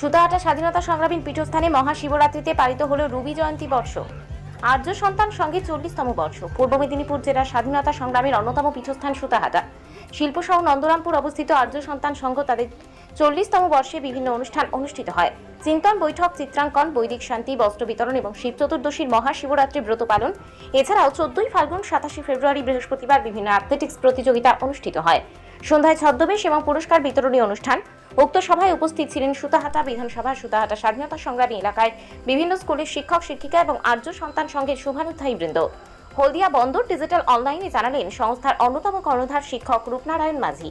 সুতাহাটা স্বাধীনতা সংগ্রামী পীঠস্থানে মহাশিবরাত্রিতে পালিত হল রবি জয়ন্তী বর্ষ। আর্য সন্তান সঙ্গে চল্লিশতম বর্ষ। পূর্ব মেদিনীপুর জেলার স্বাধীনতা সংগ্রামের অন্যতম পীঠস্থান সুতাহাটা শিল্পসহ নন্দরামপুর অবস্থিত আর্য সন্তান সংঘ তাদের চল্লিশতম বর্ষে বিভিন্ন অনুষ্ঠান অনুষ্ঠিত হয়। চিন্তন বৈঠক, চিত্রাঙ্কন, বৈদিক শান্তি, বস্ত্র বিতরণ এবং শিব চতুর্দশীর মহাশিবরাত্রি ব্রত পালন। এছাড়াও চোদ্দই ফাল্গুন সাতাশে ফেব্রুয়ারি বৃহস্পতিবার বিভিন্ন অ্যাথলেটিক্স প্রতিযোগিতা অনুষ্ঠিত হয়। সন্ধ্যায় ছদ্মবেশ এবং পুরস্কার বিতরণী অনুষ্ঠান। উক্ত সভায় উপস্থিত ছিলেন সুতাহাটা বিধানসভা সুতাহাটা স্বাধীনতা সংগ্রামী এলাকায় বিভিন্ন স্কুলের শিক্ষক, শিক্ষিকা এবং আর্য সন্তান সংঘের শুভানুধ্যায়ী বৃন্দ। হলদিয়া বন্দর ডিজিটাল অনলাইনে জানালেন, সংস্থার অন্যতম কর্ণধার শিক্ষক রূপনারায়ণ মাঝি।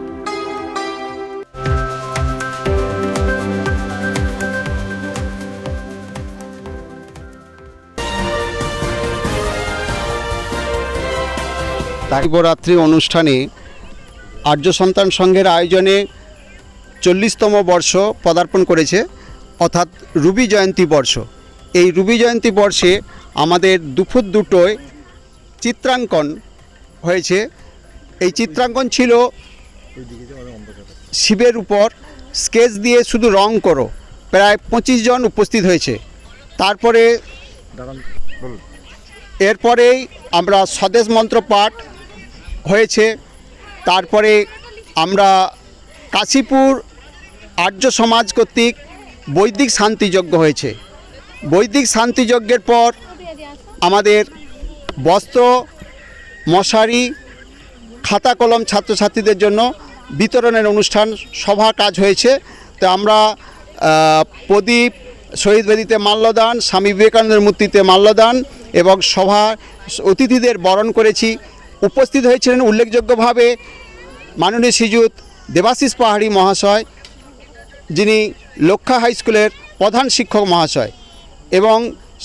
শিবরাত্রি অনুষ্ঠানে আর্য সন্তান সংঘের আয়োজনে চল্লিশতম বর্ষ পদার্পণ করেছে, অর্থাৎ রুবি জয়ন্তী বর্ষ। এই রুবি জয়ন্তী বর্ষে আমাদের দুপুর দুটোয় চিত্রাঙ্কন হয়েছে। এই চিত্রাঙ্কন ছিল শিবের উপর স্কেচ দিয়ে শুধু রং করো। প্রায় পঁচিশ জন উপস্থিত হয়েছে। তারপরে এরপরেই আমরা স্বদেশ মন্ত্র পাঠ হয়েছে। তারপরে আমরা কাশীপুর আর্য সমাজ কর্তৃক বৈদিক শান্তিযজ্ঞ হয়েছে। বৈদিক শান্তিযজ্ঞের পর আমাদের বস্ত্র, মশারি, খাতা কলম ছাত্রছাত্রীদের জন্য বিতরণের অনুষ্ঠান, সভা কাজ হয়েছে। তো আমরা প্রদীপ, শহীদ বেদিতে মাল্যদান, স্বামী বিবেকানন্দের মূর্তিতে মাল্যদান এবং সভা অতিথিদের বরণ করেছি। উপস্থিত হয়েছিলেন উল্লেখযোগ্যভাবে মাননীয় শ্রীযুত দেবাশিস পাহাড়ি মহাশয়, যিনি লক্ষা হাই স্কুলের প্রধান শিক্ষক মহাশয় এবং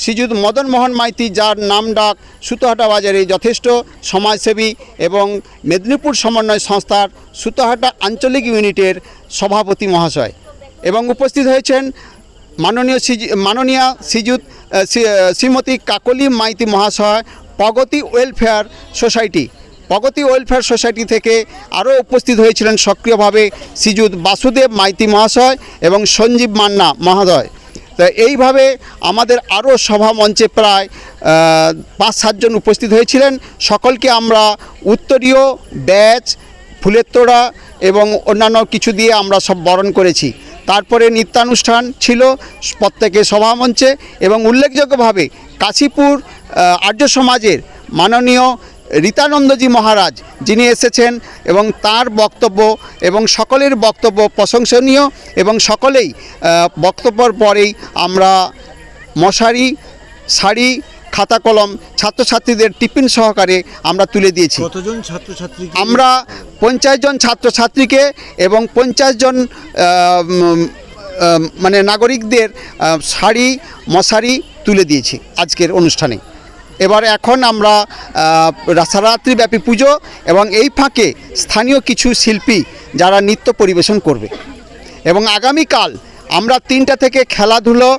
শ্রীযুত মদন মোহন মাইতি, যার নাম ডাক সুতোহাটা বাজারে যথেষ্ট সমাজসেবী এবং মেদিনীপুর সমন্বয় সংস্থার সুতোহাটা আঞ্চলিক ইউনিটের সভাপতি মহাশয় এবং উপস্থিত হয়েছেন মাননীয় মাননীয়া শ্রীযুত শ্রীমতী কাকলি মাইতি মহাশয় Pragati welfare society. Pragati welfare society থেকে আরও উপস্থিত হয়েছিলেন সক্রিয়ভাবে শ্রীযুত বাসুদেব মাইতি মহাশয় এবং সঞ্জীব মান্না মহোদয়। তো এইভাবে আমাদের আরও সভা মঞ্চে প্রায় পাঁচ, সাতজন উপস্থিত হয়েছিলেন। সকলকে আমরা উত্তরীয়, ব্যাচ ফুলের তোড়া এবং অন্যান্য কিছু দিয়ে আমরা সব বরণ করেছি। তারপরে নৃত্যানুষ্ঠান ছিল প্রত্যেকে সভামঞ্চে এবং উল্লেখযোগ্যভাবে কাশীপুর আর্য সমাজের মাননীয় রীতানন্দজি মহারাজ যিনি এসেছেন এবং তার বক্তব্য এবং সকলের বক্তব্য প্রশংসনীয় এবং সকলেই বক্তব্যর পরেই আমরা মশারি, শাড়ি খাতা কলম ছাত্রছাত্রীদের টিফিন সহকারে আমরা তুলে দিয়েছি। কতজন ছাত্রছাত্রী আমরা পঞ্চাশ জন ছাত্রছাত্রীকে এবং পঞ্চাশ জন মানে নাগরিকদের শাড়ি মশারি তুলে দিয়েছি আজকের অনুষ্ঠানে। এবার এখন আমরা সারারাত্রিব্যাপী পুজো এবং এই ফাঁকে স্থানীয় কিছু শিল্পী যারা নৃত্য পরিবেশন করবে। এবং আগামীকাল আমরা তিনটা থেকে খেলাধুলো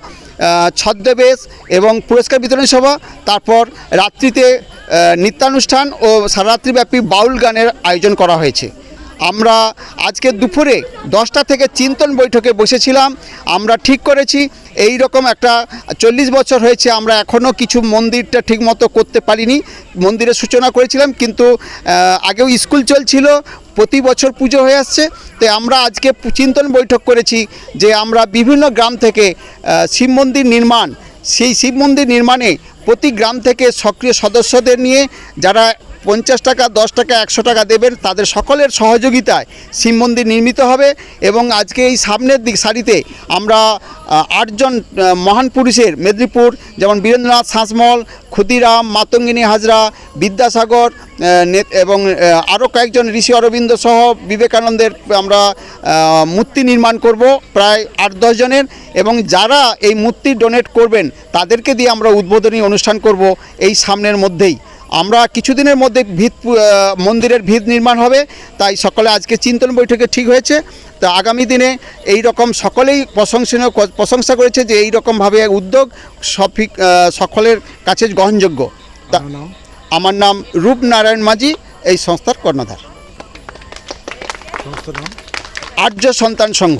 ছদ্মবেশ এবং পুরস্কার বিতরণ সভা, তারপর রাত্রিতে নৃত্যানুষ্ঠান ও সারারাত্রিব্যাপী বাউল গানের আয়োজন করা হয়েছে। আমরা আজকে দুপুরে দশটা থেকে চিন্তন বৈঠকে বসেছিলাম। আমরা ঠিক করেছি, এই রকম একটা চল্লিশ বছর হয়েছে, আমরা এখনও কিছু মন্দিরটা ঠিকমতো করতে পারিনি। মন্দিরের সূচনা করেছিলাম, কিন্তু আগেও স্কুল চলছিল, প্রতি বছর পুজো হয়ে আসছে। তাই আমরা আজকে চিন্তন বৈঠক করেছি যে আমরা বিভিন্ন গ্রাম থেকে শিব মন্দির নির্মাণ, সেই শিব মন্দির নির্মাণে প্রতি গ্রাম থেকে সক্রিয় সদস্যদের নিয়ে, যারা পঞ্চাশ টাকা, দশ টাকা, একশো টাকা দেবেন। তাদের সকলের সহযোগিতায় শিব মন্দির নির্মিত হবে এবং আজকে এই সামনের দিক সারিতে আমরা আটজন মহান পুরুষের মেদিনীপুর, যেমন বীরেন্দ্রনাথ শাসমল ক্ষুদিরাম, মাতঙ্গিনী হাজরা, বিদ্যাসাগর এবং আরও কয়েকজন ঋষি অরবিন্দ সহ বিবেকানন্দের আমরা মূর্তি নির্মাণ করব প্রায় আট দশজনের এবং যারা এই মূর্তি ডোনেট করবেন, তাদেরকে দিয়ে আমরা উদ্বোধনী অনুষ্ঠান করব এই সামনের মধ্যেই। আমরা কিছুদিনের মধ্যে ভিত মন্দিরের ভিত নির্মাণ হবে তাই সকলে আজকে চিন্তন বৈঠকে ঠিক হয়েছে। তা আগামী দিনে এই রকম সকলেই প্রশংসনীয় প্রশংসা করেছে যে এই রকমভাবে উদ্যোগ সফিক সকলের কাছে গ্রহণযোগ্য। আমার নাম রূপনারায়ণ মাঝি এই সংস্থার কর্ণধার। আর্য সন্তান সংঘ।